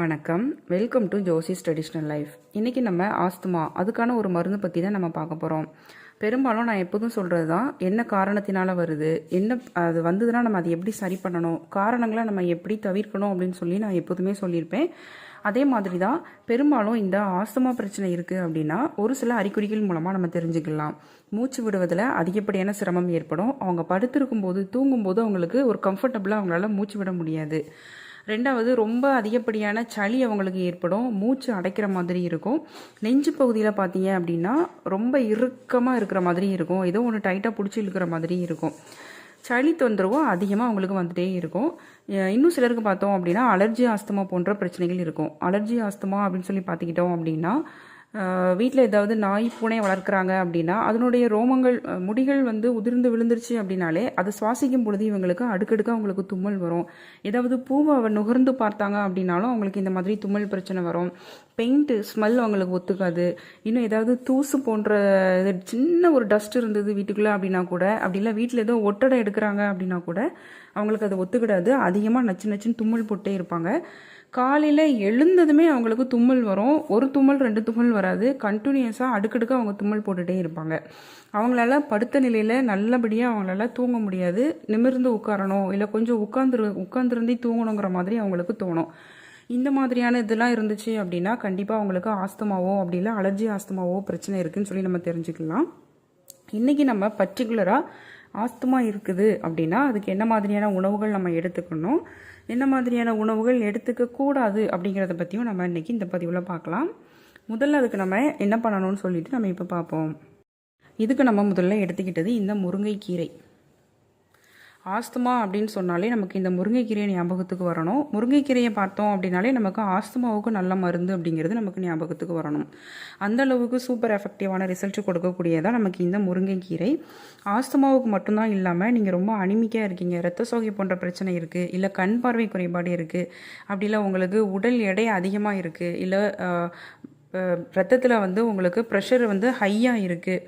வணக்கம். Welcome to Josie's traditional life இன்றைக்கி நம்ம ஆஸ்துமா அதுக்கான ஒரு மருந்து பற்றி தான் நம்ம பார்க்க போகிறோம் பெரும்பாலும் நான் எப்போதும் சொல்கிறது தான் என்ன காரணத்தினால வருது என்ன அது வந்ததுன்னா நம்ம அதை எப்படி சரி பண்ணணும் காரணங்களை நம்ம எப்படி தவிர்க்கணும் அப்படின்னு சொல்லி நான் எப்போதுமே சொல்லியிருப்பேன். அதே மாதிரி தான் பெரும்பாலும் இந்த ஆஸ்துமா பிரச்சனை இருக்குது அப்படின்னா ஒரு சில அறிகுறிகள் மூலமாக நம்ம தெரிஞ்சுக்கலாம். மூச்சு விடுவதில் அதிகப்படியான சிரமம் ஏற்படும். அவங்க படுத்திருக்கும் போது தூங்கும்போது அவங்களுக்கு ஒரு கம்ஃபர்டபுளாக அவங்களால மூச்சு விட முடியாது. ரெண்டாவது ரொம்ப அதிகப்படியான சளி அவங்களுக்கு ஏற்படும். மூச்சு அடைக்கிற மாதிரி இருக்கும். நெஞ்சு பகுதியில் பார்த்தீங்க அப்படின்னா ரொம்ப இறுக்கமாக இருக்கிற மாதிரி இருக்கும். ஏதோ ஒன்று டைட்டாக பிடிச்சி இழுக்கிற மாதிரி இருக்கும். சளி தொந்தரவும் அதிகமாக அவங்களுக்கு வந்துட்டே இருக்கும். இன்னும் சிலருக்கு பார்த்தோம் அப்படின்னா அலர்ஜி ஆஸ்துமா போன்ற பிரச்சனைகள் இருக்கும். அலர்ஜி ஆஸ்துமா அப்படின்னு சொல்லி பார்த்துக்கிட்டோம் அப்படின்னா வீட்டில் ஏதாவது நாய் பூனை வளர்க்குறாங்க அப்படின்னா அதனுடைய ரோமங்கள் முடிகள் வந்து உதிர்ந்து விழுந்துருச்சு அப்படின்னாலே அதை சுவாசிக்கும் பொழுது இவங்களுக்கு அடுக்கடுக்காக அவங்களுக்கு தும்மல் வரும். ஏதாவது பூவை அவ நுகர்ந்து பார்த்தாங்க அப்படின்னாலும் அவங்களுக்கு இந்த மாதிரி தும்மல் பிரச்சனை வரும். பெயிண்ட்டு ஸ்மெல் அவங்களுக்கு ஒத்துக்காது. இன்னும் ஏதாவது தூசு போன்ற இது சின்ன ஒரு டஸ்ட் இருந்தது வீட்டுக்குள்ளே அப்படின்னா கூட அப்படி இல்லை வீட்டில் ஏதோ ஒட்டடை எடுக்கிறாங்க அப்படின்னா கூட அவங்களுக்கு அது ஒத்துக்கிடாது. அதிகமாக நச்சு நச்சுன்னு தும்மல் போட்டே இருப்பாங்க. காலையில் எழுந்ததுமே அவங்களுக்கு தும்மல் வரும். ஒரு தும்மல் ரெண்டு தும்மல் வராது. கண்டினியூஸாக அடுக்கடுக்க அவங்க தும்மல் போட்டுகிட்டே இருப்பாங்க. அவங்களால படுத்த நிலையில் நல்லபடியாக அவங்களால தூங்க முடியாது. நிமிர்ந்து உட்காரணும். இல்லை கொஞ்சம் உட்காந்துரு உட்காந்துருந்தே தூங்கணுங்கிற மாதிரி அவங்களுக்கு தோணும். இந்த மாதிரியான இதெல்லாம் இருந்துச்சு அப்படின்னா கண்டிப்பாக அவங்களுக்கு ஆஸ்துமாவோ அப்படி இல்லை அலர்ஜி ஆஸ்துமாவோ பிரச்சனை இருக்குதுன்னு சொல்லி நம்ம தெரிஞ்சுக்கலாம். இன்றைக்கி நம்ம பர்டிகுலராக ஆஸ்துமா இருக்குது அப்படின்னா அதுக்கு என்ன மாதிரியான உணவுகள் நம்ம எடுத்துக்கணும்? என்ன மாதிரியான உணவுகள் எடுத்துக்க கூடாது அப்படிங்கிறத பற்றியும் நம்ம இன்றைக்கி இந்த பதிவில் பார்க்கலாம். முதல்ல அதுக்கு நம்ம என்ன பண்ணணும்னு சொல்லிட்டு நம்ம இப்போ பார்ப்போம். இதுக்கு நம்ம முதல்ல எடுத்துக்கிட்டது இந்த முருங்கைக்கீரை. ஆஸ்துமா அப்படின்னு சொன்னாலே நமக்கு இந்த முருங்கைக்கீரை ஞாபகத்துக்கு வரணும். முருங்கைக்கீரையை பார்த்தோம் அப்படின்னாலே நமக்கு ஆஸ்துமாவுக்கு நல்ல மருந்து அப்படிங்கிறது நமக்கு ஞாபகத்துக்கு வரணும். அந்த அளவுக்கு சூப்பர் எஃபெக்டிவான ரிசல்ட் கொடுக்கக்கூடியதான் நமக்கு இந்த முருங்கைக்கீரை. ஆஸ்துமாவுக்கு மட்டும்தான் இல்லாமல் நீங்கள் ரொம்ப அனிமிக்காக இருக்கீங்க. ரத்த சோகை போன்ற பிரச்சனை இருக்குது இல்லை கண் பார்வை குறைபாடு இருக்குது அப்படி இல்லை உங்களுக்கு உடல் எடை அதிகமாக இருக்குது இல்லை ரத்தத்தில் வந்து உங்களுக்கு ப்ரெஷர் வந்து ஹையாக இருக்குது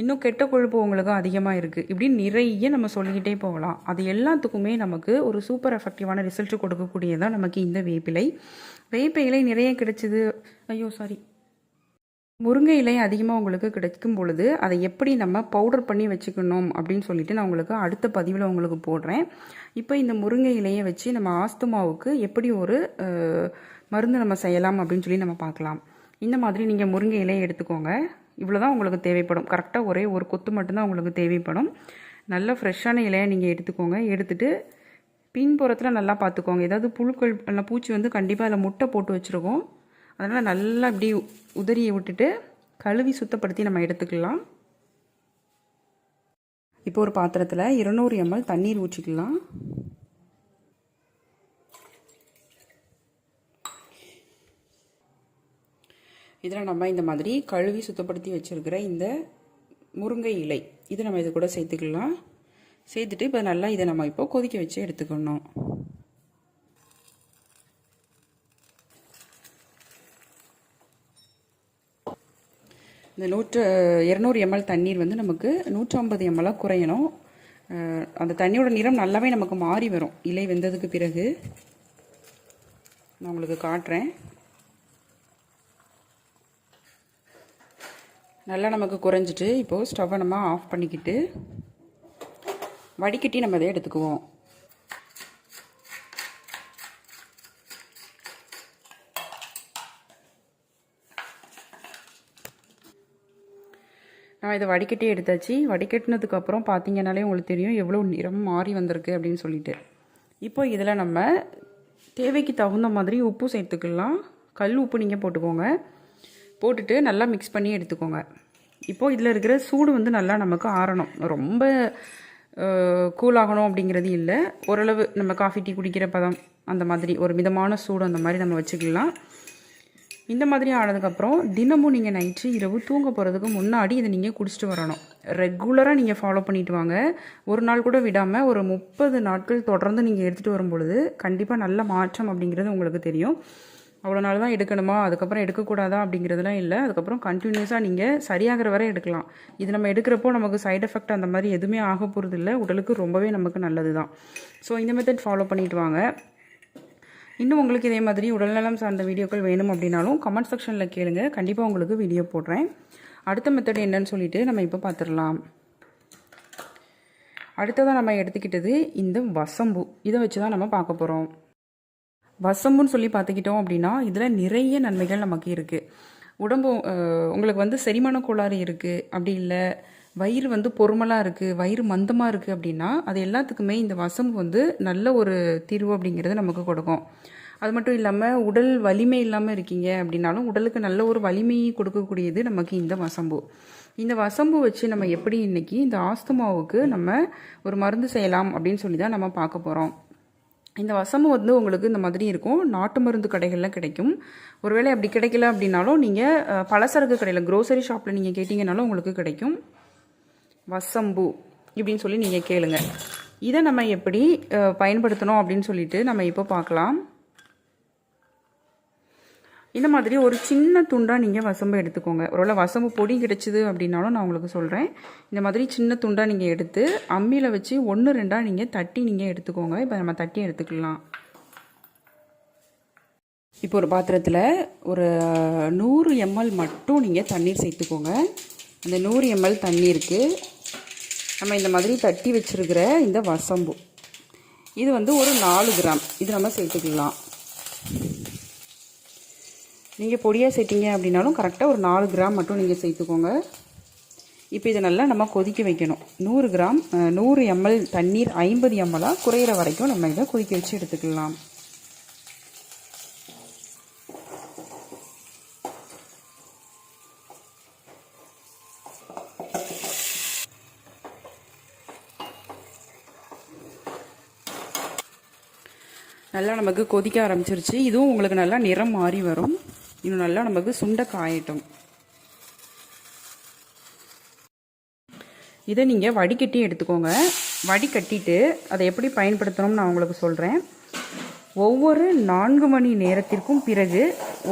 இன்னும் கெட்ட கொழுப்பு உங்களுக்கு அதிகமாக இருக்குது இப்படி நிறைய நம்ம சொல்லிக்கிட்டே போகலாம். அது எல்லாத்துக்குமே நமக்கு ஒரு சூப்பர் எஃபெக்டிவான ரிசல்ட் கொடுக்கக்கூடியதான் நமக்கு இந்த வேப்பிலை. வேப்ப இலை நிறைய கிடைச்சிது. ஐயோ சாரி முருங்கை இலை அதிகமாக உங்களுக்கு கிடைக்கும் பொழுது அதை எப்படி நம்ம பவுடர் பண்ணி வச்சுக்கணும் அப்படின்னு சொல்லிட்டு நான் உங்களுக்கு அடுத்த பதிவில் உங்களுக்கு போடுறேன். இப்போ இந்த முருங்கை இலையை வச்சு நம்ம ஆஸ்துமாவுக்கு எப்படி ஒரு மருந்து நம்ம செய்யலாம் அப்படின்னு சொல்லி நம்ம பார்க்கலாம். இந்த மாதிரி நீங்கள் முருங்கை இலையை எடுத்துக்கோங்க. இவ்வளோ தான் உங்களுக்கு தேவைப்படும். கரெக்டாக ஒரே ஒரு கொத்து மட்டும்தான் உங்களுக்கு தேவைப்படும். நல்ல ஃப்ரெஷ்ஷான இலையை நீங்கள் எடுத்துக்கோங்க. எடுத்துகிட்டு பின்புறத்தில் நல்லா பார்த்துக்கோங்க ஏதாவது புழுக்கள் இல்லை பூச்சி வந்து கண்டிப்பாக அதில் முட்டை போட்டு வச்சுருக்கோம். அதனால் நல்லா இப்படி உதறியை விட்டுட்டு கழுவி சுத்தப்படுத்தி நம்ம எடுத்துக்கலாம். இப்போ ஒரு பாத்திரத்தில் இருநூறு எம்எல் தண்ணீர் ஊற்றிக்கலாம். இதில் நம்ம இந்த மாதிரி கழுவி சுத்தப்படுத்தி வச்சுருக்கிற இந்த முருங்கை இலை இது நம்ம இது கூட சேர்த்துக்கலாம். சேர்த்துட்டு இப்போ நல்லா இதை நம்ம இப்போ கொதிக்க வச்சு எடுத்துக்கணும். இந்த நூற்று இரநூறு எம்எல் தண்ணீர் வந்து நமக்கு நூற்றம்பது எம்எல்லாக குறையணும். அந்த தண்ணியோட நிறம் நல்லாவே நமக்கு மாறி வரும். இலை வெந்ததுக்கு பிறகு. நான் உங்களுக்கு காட்டுறேன். நல்லா நமக்கு குறைஞ்சிட்டு இப்போது ஸ்டவ்வை நம்ம ஆஃப் பண்ணிக்கிட்டு வடிகட்டி நம்ம அதை எடுத்துக்குவோம். நான் இதை வடிகட்டி எடுத்தாச்சு. வடிகட்டினதுக்கப்புறம் பார்த்தீங்கனாலே பார்த்தீங்கன்னாலே உங்களுக்கு தெரியும் எவ்வளோ நிறம் மாறி வந்திருக்கு அப்படின்னு சொல்லிட்டு. இப்போ இதில் நம்ம தேவைக்கு தகுந்த மாதிரி உப்பு சேர்த்துக்கலாம். கல் உப்பு நீங்கள் போட்டுக்கோங்க. போட்டுட்டு நல்லா மிக்ஸ் பண்ணி எடுத்துக்கோங்க. இப்போது இதில் இருக்கிற சூடு வந்து நல்லா நமக்கு ஆறணும். ரொம்ப கூலாகணும் அப்படிங்கிறது இல்லை. ஓரளவு நம்ம காஃபி டீ குடிக்கிற பதம் அந்த மாதிரி ஒரு மிதமான சூடு அந்த மாதிரி நம்ம வச்சுக்கலாம். இந்த மாதிரி ஆனதுக்கப்புறம் தினமும் நீங்கள் நைட்டு இரவு தூங்க போகிறதுக்கு முன்னாடி இதை நீங்கள் குடிச்சிட்டு வரணும். ரெகுலராக நீங்கள் ஃபாலோ பண்ணிட்டு வாங்க. ஒரு நாள் கூட விடாமல் ஒரு முப்பது நாட்கள் தொடர்ந்து நீங்கள் எடுத்துகிட்டு வரும் பொழுது கண்டிப்பாக நல்ல மாற்றம் அப்படிங்கிறது உங்களுக்கு தெரியும். அவ்வளோ நாள் தான் எடுக்கணுமா? அதுக்கப்புறம் எடுக்கக்கூடாதா? அப்படிங்கிறதுலாம் இல்லை. அதுக்கப்புறம் கண்டினியூஸாக நீங்கள் சரியாகிற வரை எடுக்கலாம். இது நம்ம எடுக்கிறப்போ நமக்கு சைட் எஃபெக்ட் அந்த மாதிரி எதுவுமே ஆக போகிறது இல்லை. உடலுக்கு ரொம்பவே நமக்கு நல்லது தான். ஸோ இந்த மெத்தட் ஃபாலோ பண்ணிட்டு வாங்க. இன்னும் உங்களுக்கு இதே மாதிரி உடல்நலம் சார்ந்த வீடியோக்கள் வேணும் அப்படின்னாலும் கமெண்ட் செக்ஷனில் கேளுங்க. கண்டிப்பாக உங்களுக்கு வீடியோ போடுறேன். அடுத்த மெத்தட் என்னன்னு சொல்லிட்டு நம்ம இப்போ பார்த்துடலாம் அடுத்ததாக நம்ம எடுத்துக்கிட்டது இந்த வசம்பு. இதை வச்சு தான் நம்ம பார்க்க போகிறோம் வசம்புன்னு சொல்லி பார்த்துக்கிட்டோம் அப்படின்னா இதில் நிறைய நன்மைகள் நமக்கு இருக்குது உடம்பு உங்களுக்கு வந்து செரிமான கோளாறு இருக்குது அப்படி இல்லை வயிறு வந்து பொறுமலாக இருக்குது வயிறு மந்தமாக இருக்குது அப்படின்னா அது எல்லாத்துக்குமே இந்த வசம்பு வந்து நல்ல ஒரு தீர்வு அப்படிங்கிறது நமக்கு கொடுக்கும். அது மட்டும் இல்லாமல் உடல் வலிமை இல்லாமல் இருக்கீங்க அப்படின்னாலும் உடலுக்கு நல்ல ஒரு வலிமையை கொடுக்கக்கூடியது நமக்கு இந்த வசம்பு. இந்த வசம்பு வச்சு நம்ம எப்படி இன்னைக்கு இந்த ஆஸ்துமாவுக்கு நம்ம ஒரு மருந்து செய்யலாம் அப்படின்னு சொல்லி தான் நம்ம பார்க்க போகிறோம் இந்த வசம்பு வந்து உங்களுக்கு இந்த மாதிரி இருக்கும். நாட்டு மருந்து கடைகளில் கிடைக்கும். ஒருவேளை அப்படி கிடைக்கல அப்படின்னாலும் நீங்கள் பலசரக்கு கடையில் க்ரோசரி ஷாப்பில் நீங்கள் கேட்டிங்கனாலும் உங்களுக்கு கிடைக்கும். வசம்பு இப்படின்னு சொல்லி நீங்கள் கேளுங்க. இதை நம்ம எப்படி பயன்படுத்தணும் அப்படின்னு சொல்லிட்டு நம்ம இப்போ பார்க்கலாம். இந்த மாதிரி ஒரு சின்ன துண்டாக நீங்கள் வசம்பு எடுத்துக்கோங்க. ஒருவேளை வசம்பு பொடி கிடச்சிது அப்படின்னாலும் நான் உங்களுக்கு சொல்கிறேன் இந்த மாதிரி சின்ன துண்டாக நீங்கள் எடுத்து அம்மியில் வச்சு ஒன்று ரெண்டாக நீங்கள் தட்டி நீங்கள் எடுத்துக்கோங்க. இப்போ நம்ம தட்டி எடுத்துக்கலாம். இப்போ ஒரு பாத்திரத்தில் ஒரு நூறு எம்எல் மட்டும் நீங்கள் தண்ணீர் சேர்த்துக்கோங்க. அந்த நூறு எம்எல் தண்ணீருக்கு நம்ம இந்த மாதிரி தட்டி வச்சிருக்கிற இந்த வசம்பு. இது வந்து ஒரு நாலு கிராம். இது நம்ம சேர்த்துக்கலாம். நீங்கள் பொடியாக சேர்த்திங்க அப்படின்னாலும் கரெக்டாக ஒரு நாலு கிராம் மட்டும் நீங்கள் சேர்த்துக்கோங்க. இப்போ இதை நல்லா நம்ம கொதிக்க வைக்கணும். நூறு கிராம் நூறு எம்எல் தண்ணீர் ஐம்பது எம்எல்லாக குறையிற வரைக்கும் நம்ம இதை கொதிக்க வச்சு எடுத்துக்கலாம். நல்லா நமக்கு கொதிக்க ஆரம்பிச்சிருச்சு. இதுவும் உங்களுக்கு நல்லா நிறம் மாறி வரும். இன்னும் நல்லா நமக்கு சுண்டை காயட்டும் இதை நீங்கள் வடிகட்டி எடுத்துக்கோங்க. வடிகட்டிட்டு அதை எப்படி பயன்படுத்தணும்னு நான் உங்களுக்கு சொல்கிறேன் ஒவ்வொரு நான்கு மணி நேரத்திற்கும் பிறகு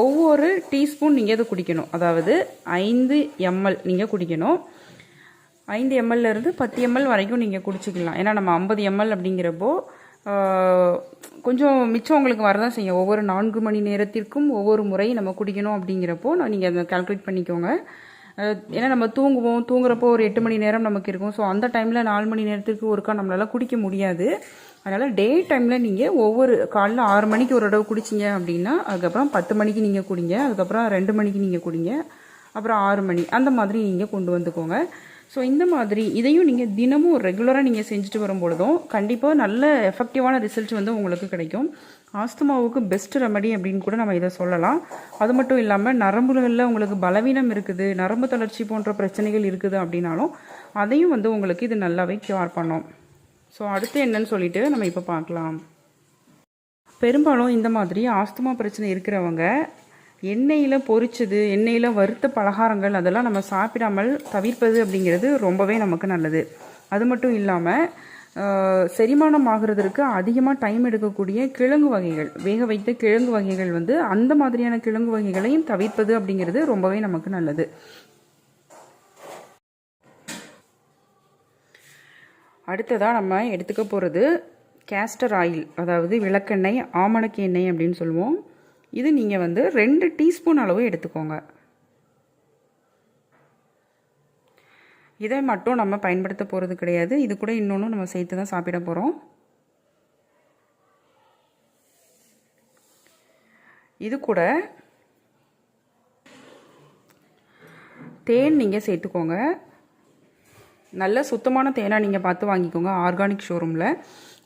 ஒவ்வொரு டீஸ்பூன் நீங்கள் இதை குடிக்கணும். அதாவது ஐந்து எம்எல் நீங்கள் குடிக்கணும். ஐந்து எம்எல்லேருந்து பத்து எம்எல் வரைக்கும் நீங்கள் குடிச்சிக்கலாம். ஏன்னா நம்ம ஐம்பது எம்எல் அப்படிங்கிறப்போ கொஞ்சம் மிச்சம் உங்களுக்கு வரதான் செய்யும். ஒவ்வொரு நான்கு மணி நேரத்திற்கும் ஒவ்வொரு முறை நம்ம குடிக்கணும் அப்படிங்கிறப்போ நான் நீங்கள் அதை கால்குலேட் பண்ணிக்கோங்க. ஏன்னா நம்ம தூங்குவோம். தூங்குறப்போ ஒரு எட்டு மணி நேரம் நமக்கு இருக்கும். ஸோ அந்த டைமில் நாலு மணி நேரத்துக்கு ஒருக்கா நம்மளால் குடிக்க முடியாது. அதனால் டே டைமில் நீங்கள் ஒவ்வொரு காலைல ஆறு மணிக்கு ஒரு தடவை குடிச்சிங்க அப்படின்னா அதுக்கப்புறம் பத்து மணிக்கு நீங்கள் குடிங்க. அதுக்கப்புறம் ரெண்டு மணிக்கு நீங்கள் குடிங்க. அப்புறம் ஆறு மணி. அந்த மாதிரி நீங்கள் கொண்டு வந்துக்கோங்க. ஸோ இந்த மாதிரி இதையும் நீங்கள் தினமும் ரெகுலராக நீங்கள் செஞ்சுட்டு வரும்பொழுதும் கண்டிப்பாக நல்ல எஃபெக்டிவான ரிசல்ட் வந்து உங்களுக்கு கிடைக்கும். ஆஸ்துமாவுக்கு பெஸ்ட் ரெமடி அப்படின்னு கூட நம்ம இதை சொல்லலாம். அது மட்டும் இல்லாமல் நரம்புகளில் உங்களுக்கு பலவீனம் இருக்குது நரம்பு தளர்ச்சி போன்ற பிரச்சனைகள் இருக்குது அப்படின்னாலும் அதையும் வந்து உங்களுக்கு இது நல்லாவே கியூர் பண்ணும். ஸோ அடுத்து என்னன்னு சொல்லிட்டு நம்ம இப்போ பார்க்கலாம். பெரும்பாலும் இந்த மாதிரி ஆஸ்துமா பிரச்சனை இருக்கிறவங்க எண்ணெயில் பொரிச்சது எண்ணெயில் வறுத்த பலகாரங்கள் அதெல்லாம் நம்ம சாப்பிடாமல் தவிர்ப்பது அப்படிங்கிறது ரொம்பவே நமக்கு நல்லது. அது மட்டும் இல்லாமல் செரிமானம் ஆகிறதுக்கு அதிகமாக டைம் எடுக்கக்கூடிய கிழங்கு வகைகள் வேக வைத்த கிழங்கு வகைகள் வந்து அந்த மாதிரியான கிழங்கு வகைகளையும் தவிர்ப்பது அப்படிங்கிறது ரொம்பவே நமக்கு நல்லது. அடுத்ததாக நம்ம எடுத்துக்க போகிறது கேஸ்டர் ஆயில் அதாவது விளக்கெண்ணெய் ஆமணக்கு எண்ணெய் அப்படின்னு சொல்லுவோம். இது நீங்கள் வந்து ரெண்டு டீஸ்பூன் அளவு எடுத்துக்கோங்க. இதை மட்டும் நம்ம பயன்படுத்த போகிறது கிடையாது. இது கூட இன்னொன்று நம்ம சேர்த்து தான் சாப்பிட போகிறோம் இது கூட தேன் நீங்கள் சேர்த்துக்கோங்க. நல்ல சுத்தமான தேனாக நீங்கள் பார்த்து வாங்கிக்கோங்க. ஆர்கானிக் ஷோரூமில்.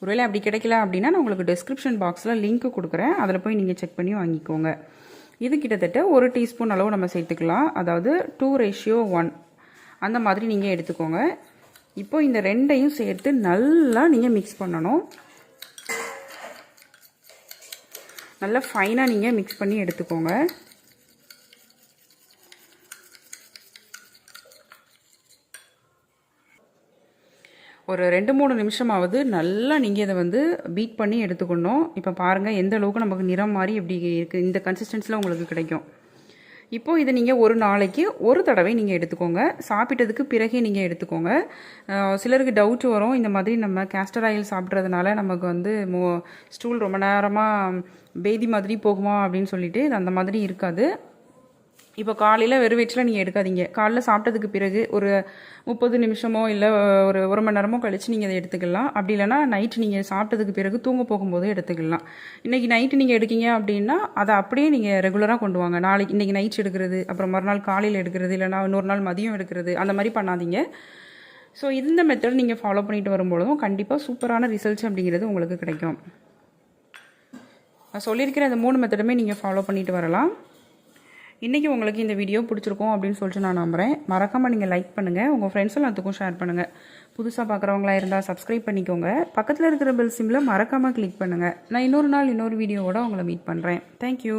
ஒருவேளை அப்படி கிடைக்கல அப்படின்னா நான் உங்களுக்கு டிஸ்கிரிப்ஷன் பாக்ஸில் லிங்க் கொடுக்குறேன். அதில் போய் நீங்கள் செக் பண்ணி வாங்கிக்கோங்க. இது கிட்டத்தட்ட ஒரு டீஸ்பூன் அளவு நம்ம சேர்த்துக்கலாம். அதாவது டூ ரேஷியோ ஒன் அந்த மாதிரி நீங்கள் எடுத்துக்கோங்க. இப்போ இந்த ரெண்டையும் சேர்த்து நல்லா நீங்கள் மிக்ஸ் பண்ணணும். நல்லா ஃபைனாக நீங்கள் மிக்ஸ் பண்ணி எடுத்துக்கோங்க. ஒரு ரெண்டு மூணு நிமிஷமாவது நல்லா நீங்கள் இதை வந்து பீட் பண்ணி எடுத்துக்கணும். இப்போ பாருங்கள் எந்த அளவுக்கு நமக்கு நிறம் மாதிரி எப்படி இருக்குது இந்த கன்சிஸ்டன்ஸில் உங்களுக்கு கிடைக்கும். இப்போது இதை நீங்கள் ஒரு நாளைக்கு ஒரு தடவை நீங்கள் எடுத்துக்கோங்க. சாப்பிட்டதுக்கு பிறகே நீங்கள் எடுத்துக்கோங்க. சிலருக்கு டவுட் வரும். இந்த மாதிரி நம்ம கேஸ்டர் ஆயில் சாப்பிட்றதுனால நமக்கு வந்து மோ ஸ்டூல் ரொம்ப நேரமாக பேதி மாதிரி போகுமா அப்படின்னு சொல்லிட்டு இது அந்த மாதிரி இருக்காது. இப்போ காலையில் வெறும் வயிற்றில் நீங்கள் எடுக்காதீங்க. காலைல சாப்பிட்டதுக்கு பிறகு ஒரு முப்பது நிமிஷமோ இல்லை ஒரு ஒரு மணி நேரமோ கழித்து நீங்கள் அதை எடுத்துக்கலாம். அப்படி இல்லைனா நைட்டு நீங்கள் சாப்பிட்டதுக்கு பிறகு தூங்க போகும்போது எடுத்துக்கலாம். இன்றைக்கி நைட்டு நீங்கள் எடுக்கீங்க அப்படின்னா அதை அப்படியே நீங்கள் ரெகுலராக கொண்டு வாங்க. நாளைக்கு இன்றைக்கி நைட் எடுக்கிறது அப்புறம் மறுநாள் காலையில் எடுக்கிறது இல்லைனா இன்னொரு நாள் மதியம் எடுக்கிறது அந்த மாதிரி பண்ணாதீங்க. ஸோ இந்த மெத்தட் நீங்கள் ஃபாலோ பண்ணிட்டு வரும்பொழுதும் கண்டிப்பாக சூப்பரான ரிசல்ட்ஸ் அப்படிங்கிறது உங்களுக்கு கிடைக்கும். நான் சொல்லியிருக்கிற இந்த மூணு மெத்தடுமே நீங்கள் ஃபாலோ பண்ணிட்டு வரலாம். இன்றைக்கி உங்களுக்கு இந்த வீடியோ பிடிச்சிருக்கும் அப்படின்னு சொல்லிட்டு நான் நம்புகிறேன் மறக்காமல் நீங்கள் லைக் பண்ணுங்கள் உங்கள் ஃப்ரெண்ட்ஸ் எல்லாத்துக்கும் ஷேர் பண்ணுங்கள் புதுசாக பார்க்குறவங்களா இருந்தால் சப்ஸ்கிரைப் பண்ணிக்கோங்க. பக்கத்தில் இருக்கிற பெல் சிம்மில் மறக்காமல் கிளிக் பண்ணுங்கள் நான் இன்னொரு நாள் இன்னொரு வீடியோவோட உங்களை மீட் பண்ணுறேன் தேங்க்யூ